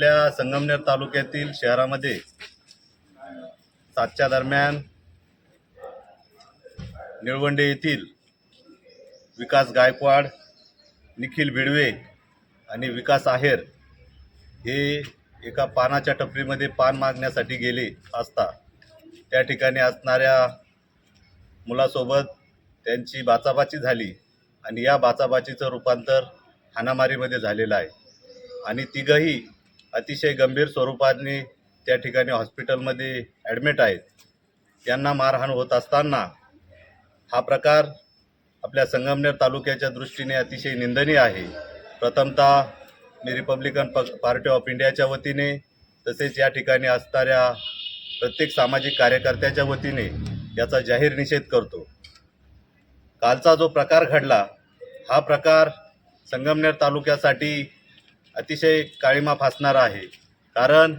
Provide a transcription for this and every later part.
आपल्या संगमनेर तालुक्यातील शहरामध्ये सातच्या दरम्यान निळवंडे येथील विकास गायकवाड निखिल भिडवे आणि विकास आहेर हे एका पानाच्या टपरीमध्ये पान मागण्यासाठी गेले असता त्या ठिकाणी असणाऱ्या मुलासोबत त्यांची बाचाबाची झाली आणि या बाचाबाचीचं रूपांतर हाणामारीमध्ये झालेलं आहे. आणि तिघंही अतिशय गंभीर स्वरूपाने त्या ठिकाणी हॉस्पिटलमध्ये ॲडमिट आहेत. त्यांना मारहाण होत असताना हा प्रकार आपल्या संगमनेर तालुक्याच्या दृष्टीने अतिशय निंदनीय आहे. प्रथमतः मी रिपब्लिकन प पार्टी ऑफ इंडियाच्या वतीने तसेच या ठिकाणी असणाऱ्या प्रत्येक सामाजिक कार्यकर्त्याच्या वतीने याचा जाहीर निषेध करतो. कालचा जो प्रकार घडला हा प्रकार संगमनेर तालुक्यासाठी अतिशय काळीमा फासणारा आहे. कारण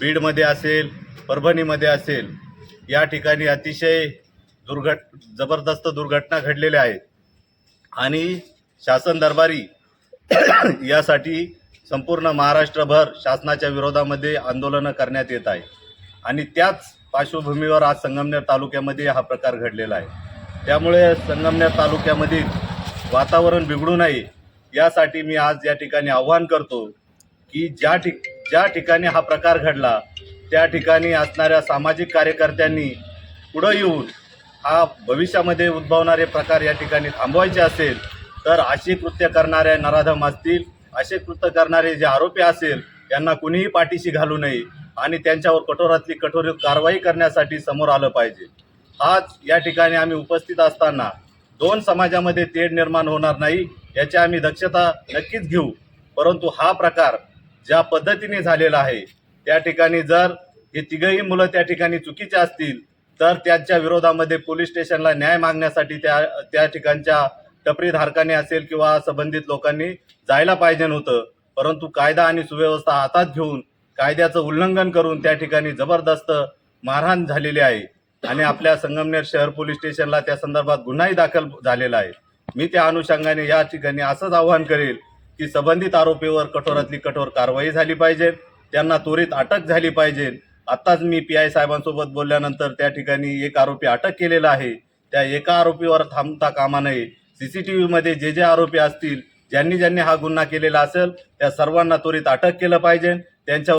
बीडमध्ये असेल परभणीमध्ये असेल या ठिकाणी अतिशय दुर्घट जबरदस्त दुर्घटना घडलेल्या आहेत. आणि शासन दरबारी यासाठी संपूर्ण महाराष्ट्रभर शासनाच्या विरोधामध्ये आंदोलनं करण्यात येत आहे. आणि त्याच पार्श्वभूमीवर आज संगमनेर तालुक्यामध्ये हा प्रकार घडलेला आहे. त्यामुळे संगमनेर तालुक्यामधील वातावरण बिघडू नये यासाठी मी आज या ठिकाणी आव्हान करतो की ज्या ठिक ज्या ठिकाणी हा प्रकार घडला त्या ठिकाणी असणाऱ्या सामाजिक कार्यकर्त्यांनी पुढं येऊन हा भविष्यामध्ये उद्भवणारे प्रकार या ठिकाणी थांबवायचे असेल तर अशी कृत्य करणाऱ्या नराधम असतील असे कृत्य करणारे जे आरोपी असेल यांना कुणीही पाठीशी घालू नये आणि त्यांच्यावर कठोरातली कठोर कारवाई करण्यासाठी समोर आलं पाहिजे. आज या ठिकाणी आम्ही उपस्थित असताना दोन समाजामध्ये तेढ निर्माण होणार नाही याची आम्ही दक्षता नक्कीच घेऊ. परंतु हा प्रकार ज्या पद्धतीने झालेला आहे त्या ठिकाणी जर हे तिघही मुलं त्या ठिकाणी चुकीचे असतील तर त्यांच्या विरोधामध्ये पोलीस स्टेशनला न्याय मागण्यासाठी त्या त्या ठिकाणच्या टपरीधारकाने असेल किंवा संबंधित लोकांनी जायला पाहिजे नव्हतं. परंतु कायदा आणि सुव्यवस्था हातात घेऊन कायद्याचं उल्लंघन करून त्या ठिकाणी जबरदस्त मारहाण झालेली आहे. आणि आपल्या संगमनेर शहर पोलीस स्टेशनला त्या संदर्भात गुन्हाही दाखल झालेला आहे. मी त्या अनुषंगाने या ठिकाणी असंच आवाहन करेल की संबंधित आरोपीवर कठोरातली कठोर कारवाई झाली पाहिजे त्यांना त्वरित अटक झाली पाहिजे. आत्ताच मी पी आय साहेबांसोबत बोलल्यानंतर त्या ठिकाणी एक आरोपी अटक केलेला आहे. त्या एका आरोपीवर थांबता कामा नये. सी सी टी व्हीमध्ये जे जे आरोपी असतील ज्यांनी ज्यांनी हा गुन्हा केलेला असेल त्या सर्वांना त्वरित अटक केलं पाहिजे. त्यांच्या